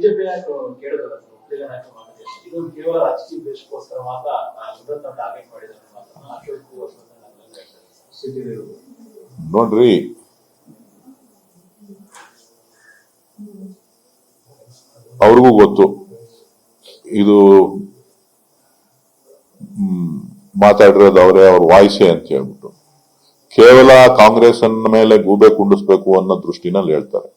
BJP ನಾಯಕರು ಕೇಳಿದ್ರು ಒಕ್ಕಲಿಗ ನಾಯಕರು ಮಾತಾಡಿ ಇದು ಕೇವಲ ರಾಜಕೀಯ ಉದ್ದೇಶಕ್ಕೋಸ್ಕರ ಮಾತ್ರ ಟಾರ್ಗೆಟ್ ಮಾಡಿದ್ದಾರೆ ನೋಡ್ರಿ. ಅವ್ರಿಗೂ ಗೊತ್ತು. ಇದು ಮಾತಾಡಿರೋದು ಅವರೇ, ಅವ್ರ ವಾಯ್ಸೆ ಅಂತ ಹೇಳ್ಬಿಟ್ಟು. ಕೇವಲ ಕಾಂಗ್ರೆಸ್ ಮೇಲೆ ಗೂಬೆ ಕುಂಡಿಸ್ಬೇಕು ಅನ್ನೋ ದೃಷ್ಟಿನಲ್ಲಿ ಹೇಳ್ತಾರೆ.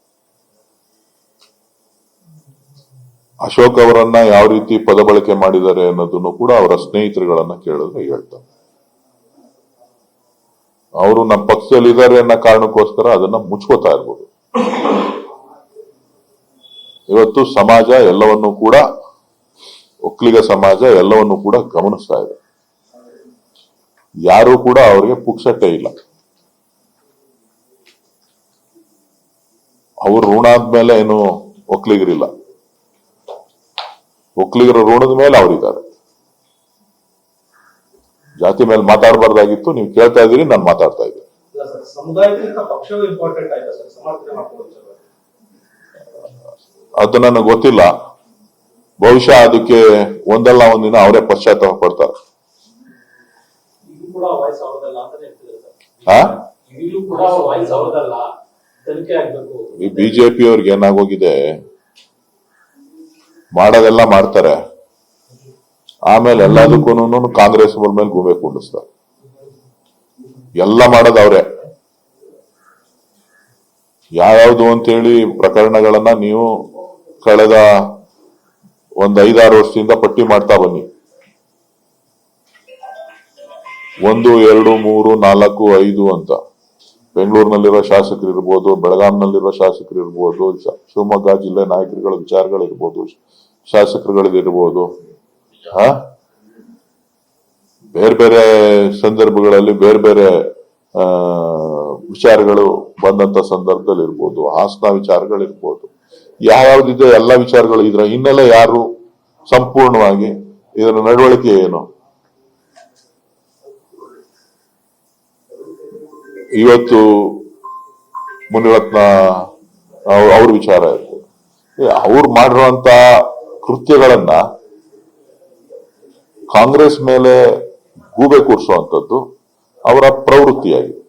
ಅಶೋಕ್ ಅವರನ್ನ ಯಾವ ರೀತಿ ಪದ ಬಳಕೆ ಮಾಡಿದ್ದಾರೆ ಅನ್ನೋದನ್ನು ಕೂಡ ಅವರ ಸ್ನೇಹಿತರುಗಳನ್ನ ಕೇಳಿದ್ರೆ ಹೇಳ್ತಾರೆ. ಅವರು ನಮ್ಮ ಪಕ್ಷದಲ್ಲಿ ಇದ್ದಾರೆ ಅನ್ನೋ ಕಾರಣಕ್ಕೋಸ್ಕರ ಅದನ್ನ ಮುಚ್ಕೋತಾ ಇರ್ಬೋದು. ಇವತ್ತು ಸಮಾಜ ಎಲ್ಲವನ್ನೂ ಕೂಡ, ಒಕ್ಕಲಿಗ ಸಮಾಜ ಎಲ್ಲವನ್ನೂ ಕೂಡ ಗಮನಿಸ್ತಾ ಇದೆ. ಯಾರು ಕೂಡ ಅವರಿಗೆ ಪುಕ್ಸಟ್ಟೆ ಇಲ್ಲ. ಅವ್ರು ಋಣ ಆದ್ಮೇಲೆ ಏನು ಒಕ್ಕಲಿಗರಿಲ್ಲ. ಒಕ್ಕಲಿಗರ ಋಣದ ಮೇಲೆ ಅವರಿದ್ದಾರೆ. ಜಾತಿ ಮೇಲೆ ಮಾತಾಡಬಾರ್ದಾಗಿತ್ತು ನೀವು ಕೇಳ್ತಾ ಇದ್ದೀರಿ ನಾನು ಮಾತಾಡ್ತಾ ಇದ್ದೀನಿ. ಅದು ನನಗೆ ಗೊತ್ತಿಲ್ಲ. ಬಹುಶಃ ಅದಕ್ಕೆ ಒಂದಲ್ಲ ಒಂದಿನ ಅವರೇ ಪಶ್ಚಾತ್ತಾಪ ಪಡ್ತಾರೆ. ಬಿಜೆಪಿ ಅವ್ರಿಗೆ ಏನಾಗೋಗಿದೆ ಮಾಡೋದೆಲ್ಲ ಮಾಡ್ತಾರೆ. ಆಮೇಲೆ ಎಲ್ಲದಕ್ಕೂ ಕಾಂಗ್ರೆಸ್ ಮೇಲೆ ಗೂಬೆ ಕೂಡಿಸ್ತಾರೆ. ಎಲ್ಲ ಮಾಡೋದು ಅವರೇ. ಯಾವ್ಯಾವ್ದು ಅಂತೇಳಿ ಪ್ರಕರಣಗಳನ್ನ ನೀವು ಕಳೆದ ಒಂದ್ ಐದಾರು ವರ್ಷದಿಂದ ಪಟ್ಟಿ ಮಾಡ್ತಾ ಬನ್ನಿ. ಒಂದು, ಎರಡು, ಮೂರು, ನಾಲ್ಕು, ಐದು ಅಂತ. ಬೆಂಗಳೂರಿನಲ್ಲಿರೋ ಶಾಸಕರು ಇರ್ಬೋದು ಬೆಳಗಾಂನಲ್ಲಿರೋ ಶಾಸಕರು ಇರ್ಬೋದು ಶಿವಮೊಗ್ಗ ಜಿಲ್ಲೆ ನಾಯಕರುಗಳ ವಿಚಾರಗಳಿರ್ಬೋದು ಶಾಸಕರುಗಳಿರ್ಬೋದು ಹಾ? ಬೇರೆ ಬೇರೆ ಸಂದರ್ಭಗಳಲ್ಲಿ ಬೇರೆ ಬೇರೆ ವಿಚಾರಗಳು ಬಂದಂತ ಸಂದರ್ಭದಲ್ಲಿ ಇರ್ಬೋದು, ಹಾಸನ ವಿಚಾರಗಳಿರ್ಬೋದು ಯಾವ್ಯಾವ್ದಿದೆ ಎಲ್ಲ ವಿಚಾರಗಳು ಇದ್ರ ಹಿನ್ನೆಲೆ ಯಾರು ಸಂಪೂರ್ಣವಾಗಿ ಇದರ ನಡವಳಿಕೆ ಏನು? ಇವತ್ತು ಮುನಿರತ್ನ ಅವ್ರ ವಿಚಾರ ಇತ್ತು ಅವ್ರು ಮಾಡಿರುವಂತ ಕೃತ್ಯಗಳನ್ನ ಕಾಂಗ್ರೆಸ್ ಮೇಲೆ ಗೂಬೆ ಕೂರಿಸುವಂಥದ್ದು ಅವರ ಪ್ರವೃತ್ತಿಯಾಗಿದೆ.